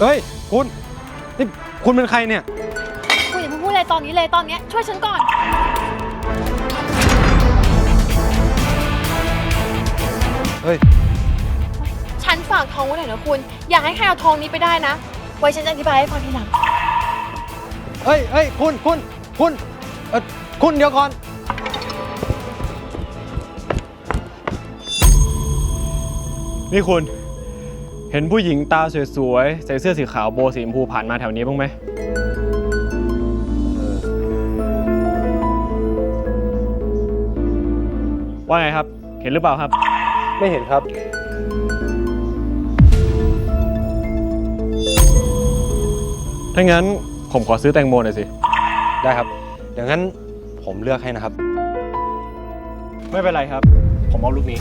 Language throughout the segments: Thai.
เอ้ย คุณ นี่คุณเป็นใครเนี่ย คุณอย่าเพิ่งพูดอะไรตอนนี้เลยตอนเนี้ยช่วยฉันก่อน เฮ้ย ฉันฝากทองไว้หน่อยนะคุณ อย่าให้ใครเอาทองนี้ไปได้นะ ไว้ฉันจะอธิบายให้ฟังทีหลังเฮ้ยเฮ้ยคุณ คุณ คุณ เออคุณเดี๋ยวก่อน นี่คุณ เห็นผู้หญิงตาสวยๆ ใส่เสื้อสีขาวโบว์สีชมพูผ่านมาแถวนี้บ้างไหม ว่าไงครับ เห็นหรือเปล่าครับ ไม่เห็นครับ ถ้างั้นผมขอซื้อแตงโมหน่อยสิ ได้ครับ เดี๋ยวงั้นผมเลือกให้นะครับ ไม่เป็นไรครับ ผมเอาลูกนี้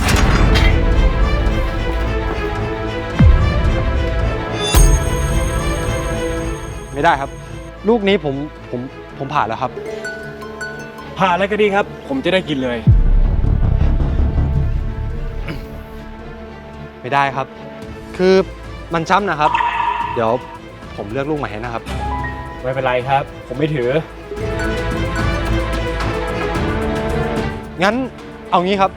ไม่ได้ครับ ลูกนี้ผมผมผมผ่านแล้วครับ ผ่านแล้วก็ดีครับ ผมจะได้กินเลย ไม่ได้ครับ คือมันช้ำนะครับ เดี๋ยวผมเลือกลูกใหม่ให้นะครับ ไม่เป็นไรครับ ผมไม่ถือ งั้นเอางี้ครับ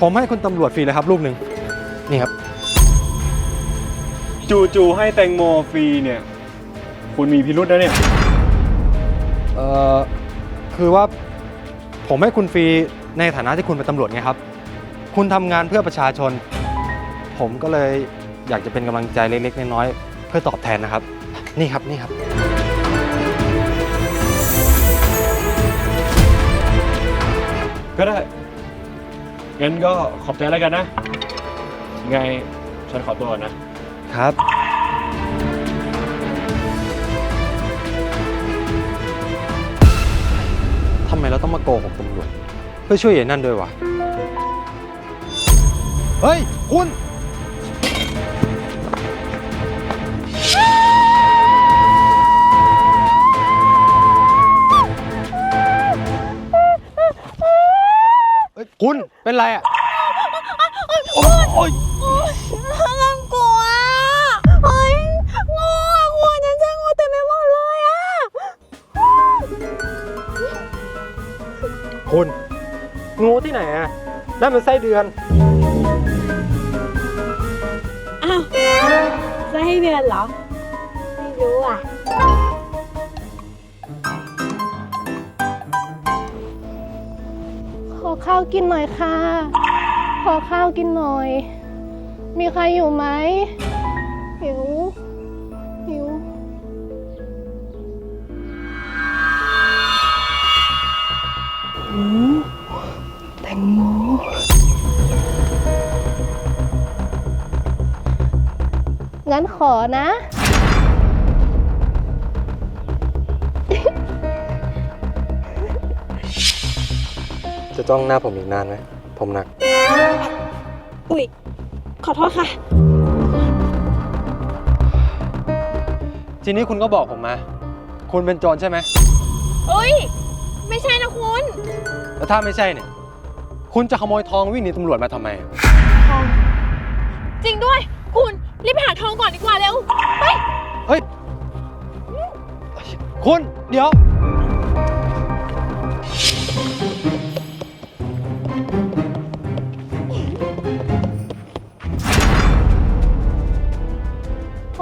ผมให้คุณตำรวจฟรีเลยครับ ลูกหนึ่งนี่ครับ จู่ๆให้แตงโมฟรีเนี่ย คุณมีพิรุษนะเนี่ย เอ่อ คือว่าผมให้คุณฟรีในฐานะที่คุณเป็นตำรวจไงครับ คุณทำงานเพื่อประชาชน ผมก็เลยอยากจะเป็นกำลังใจเล็กๆน้อยๆเพื่อตอบแทนนะครับ นี่ครับนี่ครับ ก็ได้ งั้นก็ขอบใจแล้วกันนะไงฉันขอตัวก่อนนะ ครับ ทำไมเราต้องมาโกหกตำรวจ เพื่อช่วยเหยนั่นด้วยวะ เฮ้ย คุณเฮ้ยคุณเป็นไรอะ โอ้ย งูที่ไหนอะนั่นมันไส้เดือน อ้าวจะให้เดือนเหรอ ไม่รู้อะ ขอข้าวกินหน่อยค่ะ ขอข้าวกินหน่อย มีใครอยู่ไหม แตงโมงั้นขอนะ จะจ้องหน้าผมอีกนานไหม ผมหนัก อุ๊ย ขอโทษค่ะ ทีนี้คุณก็บอกผมมา คุณเป็นโจรใช่ไหม เอ้ย ไม่ใช่นะคุณ แล้วถ้าไม่ใช่เนี่ย คุณจะขโมยทองวิ่งหนีตำรวจมาทำไมทองจริงด้วย คุณ รีบไปหาทองก่อนดีกว่าเร็ว ไป เฮ้ย คุณ เดี๋ยว โห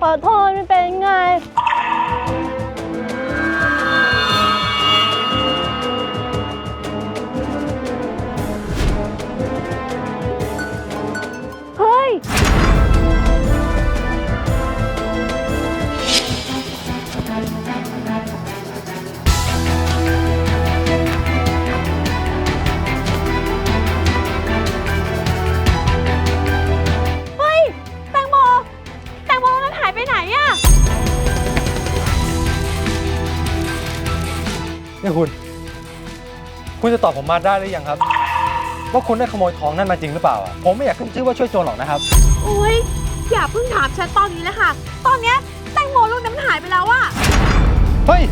ขอโทษไม่เป็นไง คุณจะตอบผมมาได้หรือยังครับ ว่าคุณได้ขโมยทองนั่นมาจริงหรือเปล่าอะผมไม่อยากขึ้นชื่อว่าช่วยโจรหรอกนะครับ โอ้ยอย่าเพิ่งถามฉันตอนนี้เลยค่ะ ตอนเนี้ยแตงโมลูกนั้นมันหายไปแล้วอะเฮ้ย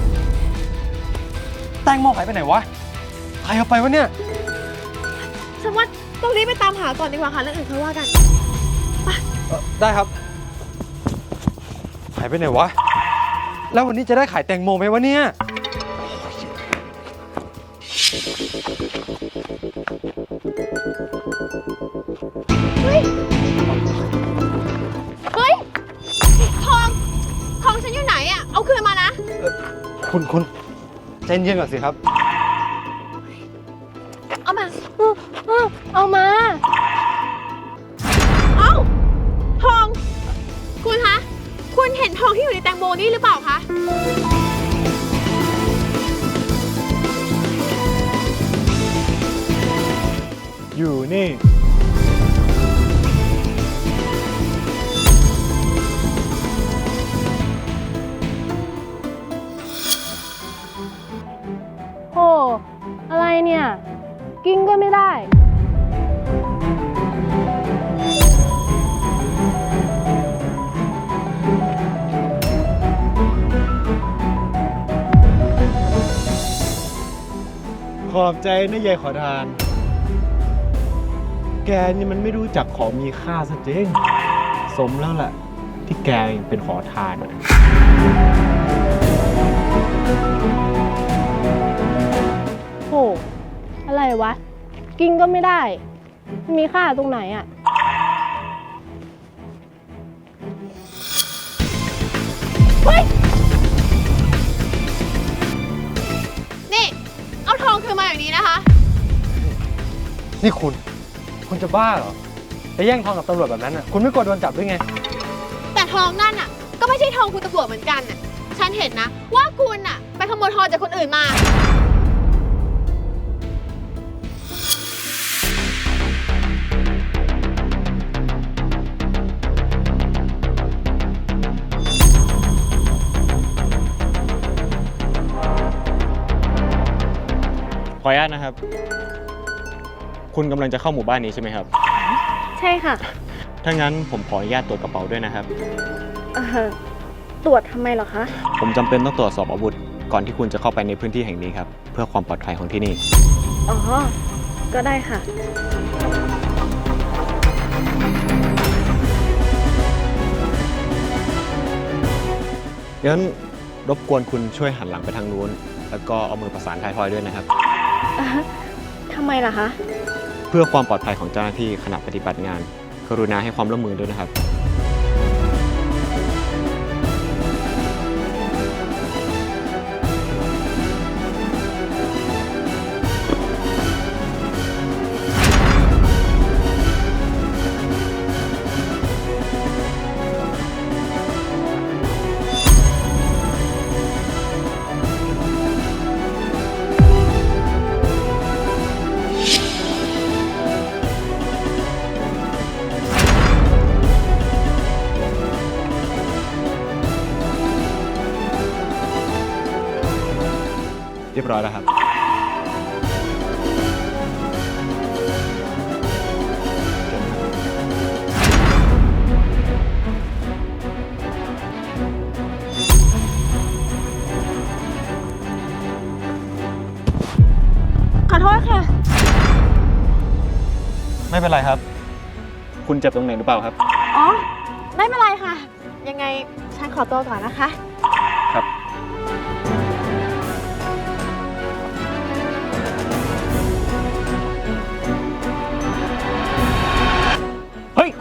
แตงโมหายไปไหนวะใครเอาไปวะเนี่ย ฉันว่าต้องรีบไปตามหาก่อนดีกว่าค่ะเรื่องอื่นค่อยว่ากัน เอ่อได้ครับ หายไปไหนวะ แล้ววันนี้จะได้ขายแตงโมไหมวะเนี่ย เคุณคุณใจเย็นก่อนสิครับ เอามาเออเออเอามา เอ้าทอง คุณคะ คุณเห็นทองที่อยู่ในแตงโมนี่หรือเปล่าคะ อยู่นี่ อบใจนะยายขอทาน แกนี่มันไม่รู้จักของมีค่าซะจริง สมแล้วแหละที่แกยังเป็นขอทานอะโหอะไรวะ กินก็ไม่ได้ มีค่าตรงไหนอะ นี่คุณ คุณจะบ้าเหรอไปแย่งทองกับตำรวจแบบนั้นน่ะ คุณไม่กลัวโดนจับด้วยไง แต่ทองนั่นน่ะ ก็ไม่ใช่ทองคุณตำรวจเหมือนกันน่ะ ฉันเห็นนะ ว่าคุณน่ะ ไปขโมยทองจากคนอื่นมา ขออนุญาตนะครับ คุณกำลังจะเข้าหมู่บ้านนี้ใช่ไหมครับ ใช่ค่ะ ถ้างั้นผมขออนุญาตตรวจกระเป๋าด้วยนะครับ เออตรวจทำไมเหรอคะ ผมจำเป็นต้องตรวจสอบอาวุธ ก่อนที่คุณจะเข้าไปในพื้นที่แห่งนี้ครับ เพื่อความปลอดภัยของที่นี่ อ๋อ ก็ได้ค่ะ งั้นรบกวนคุณช่วยหันหลังไปทางนู้น แล้วก็เอามือประสานท้ายทอยด้วยนะครับ ทำไมล่ะคะ เพื่อความปลอดภัยของเจ้าหน้าที่ขณะปฏิบัติงาน กรุณาให้ความร่วมมือด้วยนะครับ ยบร้อยแล้วครับ ขอโทษค่ะ ไม่เป็นไรครับ คุณเจ็บตรงไหนหรือเปล่าครับ อ๋อ ไม่เป็นไรค่ะ ยังไงฉันขอตัวก่อนนะคะ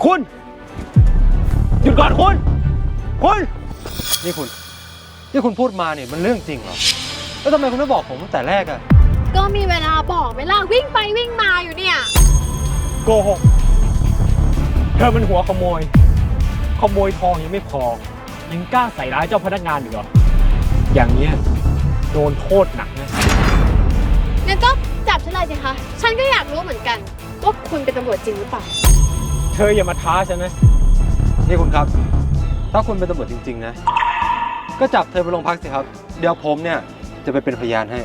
คุณ หยุดก่อนคุณ คุณ นี่คุณ ที่คุณพูดมาเนี่ยมันเรื่องจริงเหรอ แล้วทำไมคุณไม่บอกผมตั้งแต่แรกอะก็มีเวลาบอกเวลาวิ่งไปวิ่งมาอยู่เนี่ย โกหก เธอเป็นหัวขโมย ขโมยทองยังไม่พอ ยังกล้าใส่ร้ายเจ้าพนักงานอีกเหรอ อย่างเนี้ยโดนโทษหนักนะ งั้นก็จับฉันเลยสิคะ ฉันก็อยากรู้เหมือนกัน ว่าคุณเป็นตำรวจจริงหรือเปล่า เธออย่ามาท้าฉันนะ นี่คุณครับ ถ้าคุณเป็นตำรวจจริง ๆ นะ ก็จับเธอไปโรงพักสิครับ เดี๋ยวผมเนี่ย จะไปเป็นพยานให้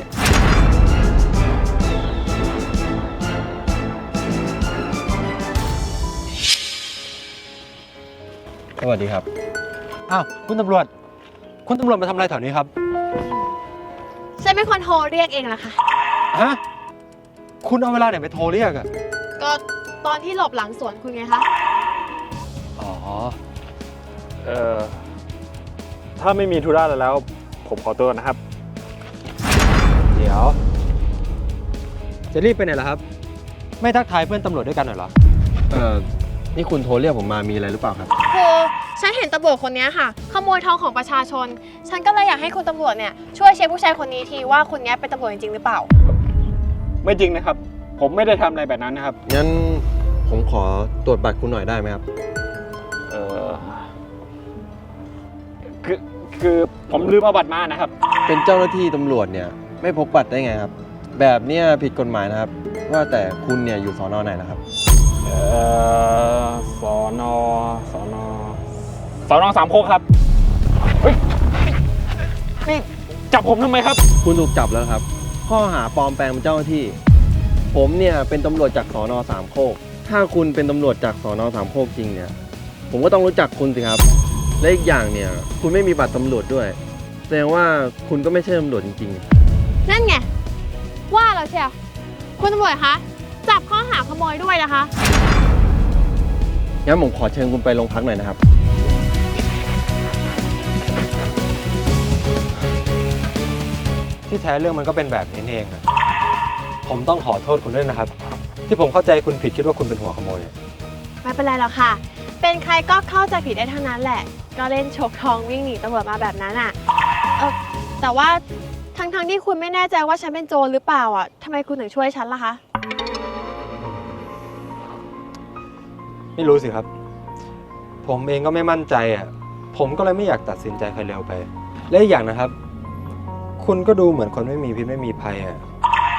สวัสดีครับ อ้าว คุณตำรวจ คุณตำรวจมาทำอะไรแถวนี้ครับ ฉันเป็นคนโทรเรียกเองล่ะค่ะ ฮะ คุณเอาเวลาไหนไปโทรเรียกอะก็ ตอนที่หลบหลังสวนคุณไงคะ อ๋อ เอ่อ ถ้าไม่มีธุระอะไรแล้ว ผมขอตัวก่อนนะครับ เดี๋ยว จะรีบไปไหนล่ะครับ ไม่ทักทายเพื่อนตำรวจด้วยกันหน่อยเหรอ เอ่อ นี่คุณโทรเรียกผมมามีอะไรหรือเปล่าครับ คือฉันเห็นตำรวจคนนี้ค่ะ ขโมยทองของประชาชน ฉันก็เลยอยากให้คุณตำรวจเนี่ยช่วยเช็คผู้ชายคนนี้ทีว่าคนนี้เป็นตำรวจจริงๆหรือเปล่า ไม่จริงนะครับ ผมไม่ได้ทำอะไรแบบนั้นนะครับ งั้น ผมขอตรวจบัตรคุณหน่อยได้ไหมครับ เออคือคือผมลืมเอาบัตรมานะครับ เป็นเจ้าหน้าที่ตำรวจเนี่ย ไม่พกบัตรได้ไงครับ แบบเนี้ยผิดกฎหมายนะครับ ว่าแต่คุณเนี่ยอยู่สอนอไหนนะครับ เอ่อสอนอสอนอสอนอสามโคกครับเฮ้ยนี่จับผมทำไมครับ คุณถูกจับแล้วครับ ข้อหาปลอมแปลงเป็นเจ้าหน้าที่ ผมเนี่ยเป็นตำรวจจากสอนอสามโคก ถ้าคุณเป็นตำรวจจากสอนอสามโคกจริงเนี่ย ผมก็ต้องรู้จักคุณสิครับ และอีกอย่างเนี่ย คุณไม่มีบัตรตำรวจด้วย แสดงว่าคุณก็ไม่ใช่ตำรวจจริงๆนั่นไง ว่าแล้วเชียวคุณตำรวจคะจับข้อหาขโมยด้วยนะคะงั้นผมขอเชิญคุณไปโรงพักหน่อยนะครับ ที่แท้เรื่องมันก็เป็นแบบนี้เองอะผมต้องขอโทษคุณด้วยนะครับ ที่ผมเข้าใจคุณผิดคิดว่าคุณเป็นหัวขโมย ไม่เป็นไรหรอกค่ะ เป็นใครก็เข้าใจผิดได้ทั้งนั้นแหละ ก็เล่นฉกทองวิ่งหนีตำรวจมาแบบนั้นอะเออแต่ว่าทั้งๆที่คุณไม่แน่ใจว่าฉันเป็นโจรหรือเปล่าอะทำไมคุณถึงช่วยฉันล่ะคะ ไม่รู้สิครับ ผมเองก็ไม่มั่นใจอะ ผมก็เลยไม่อยากตัดสินใจใครเร็วไป และอีกอย่างนะครับ คุณก็ดูเหมือนคนไม่มีพิษไม่มีภัยอะ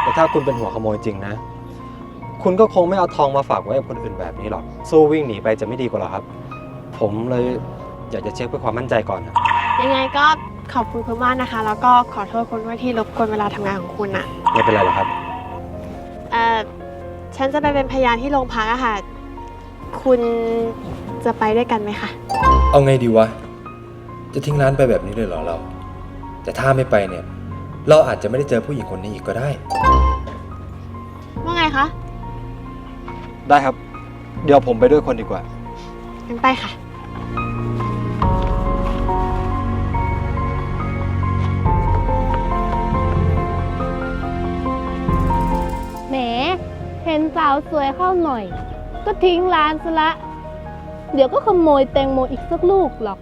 แต่ถ้าคุณเป็นหัวขโมยจริงนะ คุณก็คงไม่เอาทองมาฝากไว้กับคนอื่นแบบนี้หรอก สู้วิ่งหนีไปจะไม่ดีกว่าหรอครับ ผมเลยอยากจะเช็คเพื่อความมั่นใจก่อนนะยังไงก็ขอบคุณคุณมากนะคะ แล้วก็ขอโทษคุณด้วยที่รบกวนเวลาทำงานของคุณอะไม่เป็นไรหรอกครับ เออฉันจะไปเป็นพยานที่โรงพักอะค่ะ คุณจะไปด้วยกันไหมคะ เอาไงดีวะ จะทิ้งร้านไปแบบนี้เลยเหรอเรา แต่ถ้าไม่ไปเนี่ย เราอาจจะไม่ได้เจอผู้หญิงคนนี้อีกก็ได้ ว่าไงคะ ได้ครับ เดี๋ยวผมไปด้วยคนดีกว่า งั้นไปค่ะ แหม เห็นสาวสวยเข้าหน่อย ก็ทิ้งร้านซะละ เดี๋ยวก็ขโมยแตงโมอีกสักลูกหรอก